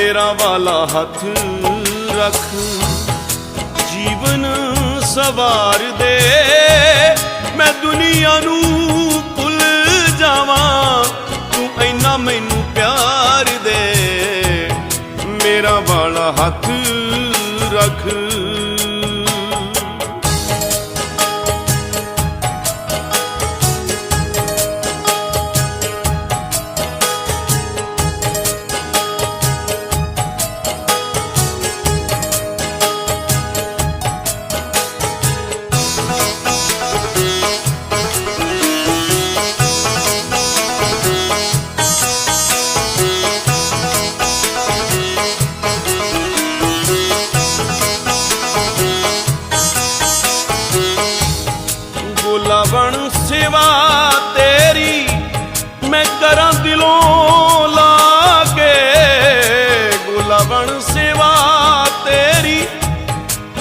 ਮੇਰਾ ਵਾਲਾ ਹੱਥ ਰੱਖ। ਜੀਵਨ ਸਵਾਰ ਦੇ, ਮੈਂ ਦੁਨੀਆ ਨੂੰ ਭੁੱਲ ਜਾਵਾਂ। ਤੂੰ ਇੰਨਾ ਮੈਨੂੰ ਪਿਆਰ ਦੇ। ਮੇਰਾ ਵਾਲਾ ਹੱਥ ਰੱਖ। ਮੈਂ ਕਰਾਂ ਦਿਲੋਂ ਲਾ ਕੇ ਗੁਲਾਬਣ ਸੇਵਾ ਤੇਰੀ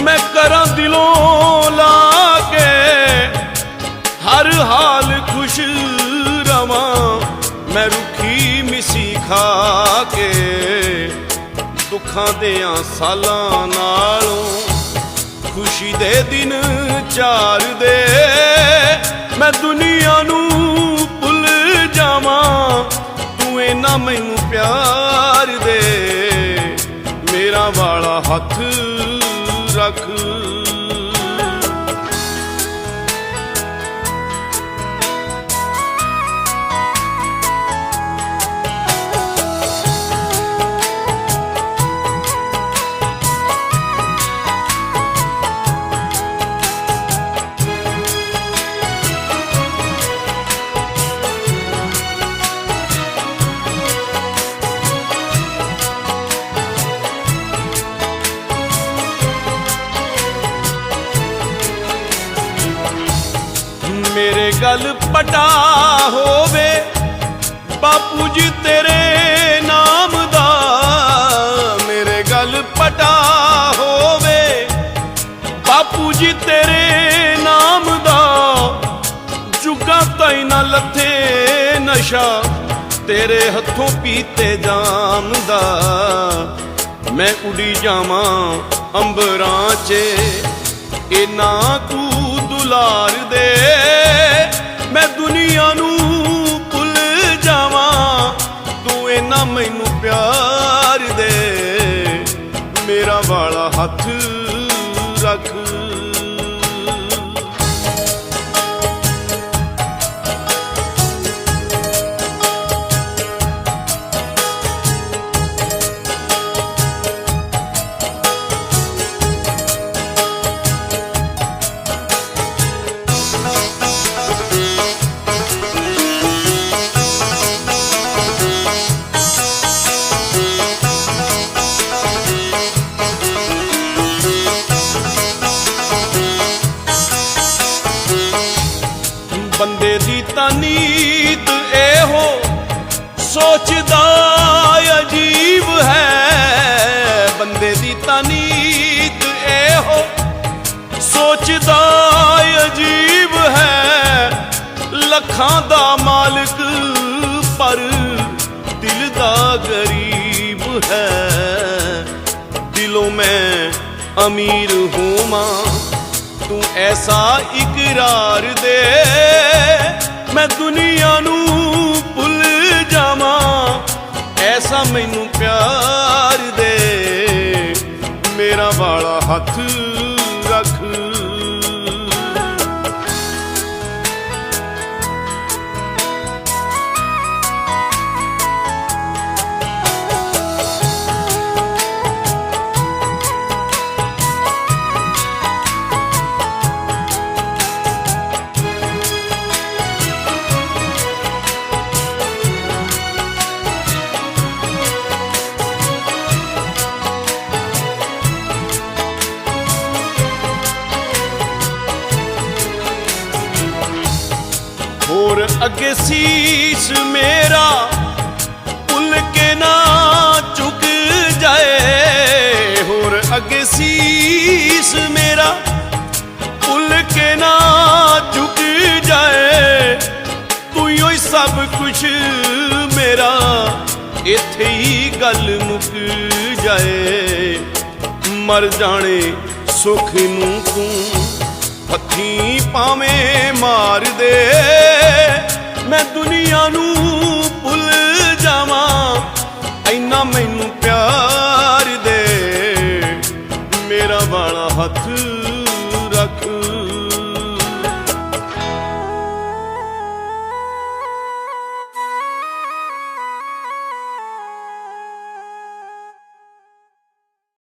ਮੈਂ ਕਰਾਂ ਦਿਲੋਂ ਲਾ ਕੇ ਹਰ ਹਾਲ ਖੁਸ਼ ਰਵਾਂ, ਮੈਂ ਰੁੱਖੀ ਮਿਸੀ ਖਾ ਕੇ ਦੁੱਖਾਂ ਦੇਆਂ ਸਾਲਾਂ ਨਾਲੋਂ ਖੁਸ਼ੀ ਦੇ ਦਿਨ ਚਾਰ ਦੇ ਮੈਂ ਦੁਨੀਆ ਨੂੰ ਜਾਵਾਂ ਤੂੰ ਇਹਨਾਂ ਮੈਨੂੰ ਪਿਆਰ ਦੇ। ਮੇਰਾ ਵਾਲਾ ਹੱਥ ਰੱਖ। ਗੱਲ ਪਟਾ ਹੋਵੇ, ਬਾਪੂ ਜੀ ਤੇਰੇ ਨਾਮ ਦਾ ਮੇਰੇ ਗੱਲ ਪਟਾ ਹੋਵੇ, ਬਾਪੂ ਜੀ ਤੇਰੇ ਨਾਮ ਦਾ ਜੁਗਾ ਤਾਈ ਨਾ ਲੱਥੇ ਨਸ਼ਾ, ਤੇਰੇ ਹੱਥੋਂ ਪੀਤੇ ਜਾਮ ਦਾ। ਮੈਂ ਉਡੀ ਜਾਵਾਂ ਅੰਬਰਾਂ 'ਚ ਇਨਾ ਤੂੰ ਦੁਲਾਰ ਦੇ ਮੈਂ ਦੁਨੀਆ ਨੂੰ ਭੁੱਲ ਜਾਵਾਂ। ਤੂੰ ਇਨਾ ਮੈਨੂੰ ਪਿਆਰ ਦੇ। ਮੇਰਾ ਵਾਲਾ ਹੱਥ ਰੱਖ। ਲੱਖਾਂ ਦਾ ਮਾਲਕ, ਪਰ ਦਿਲ ਦਾ ਗਰੀਬ ਹੈ। ਦਿਲੋਂ ਮੈਂ ਅਮੀਰ ਹੋਵਾਂ। ਤੂੰ ਐਸਾ ਇਕਰਾਰ ਦੇ, ਮੈਂ ਦੁਨੀਆ ਨੂੰ ਭੁੱਲ ਜਾਵਾਂ। ਐਸਾ ਮੈਨੂੰ ਪਿਆਰ ਦੇ, ਮੇਰਾ ਵਾਲਾ ਹੱਥ ਰੱਖ। ਹੋਰ ਅੱਗੇ ਸੀਸ ਮੇਰਾ ਭੁੱਲ ਕੇ ਨਾ ਝੁਕ ਜਾਏ। ਹੋਰ ਅੱਗੇ ਸੀਸ ਮੇਰਾ ਭੁੱਲ ਕੇ ਨਾ ਝੁਕ ਜਾਏ। ਤੂੰ ਹੀ ਸਭ ਕੁਝ ਮੇਰਾ, ਇੱਥੇ ਹੀ ਗੱਲ ਮੁੱਕ ਜਾਏ। ਮਰ ਜਾਣੇ ਸੁਖ ਨੂੰ ਤੂੰ ਹੱਥੀਂ ਪਾਵੇਂ ਮਾਰ ਦੇ। ਦੁਨੀਆ ਨੂੰ ਭੁੱਲ ਜਾਵਾਂ। ਐਨਾ ਮੈਨੂੰ ਪਿਆਰ ਦੇ। ਮੇਰਾ ਵਾਲਾ ਹੱਥ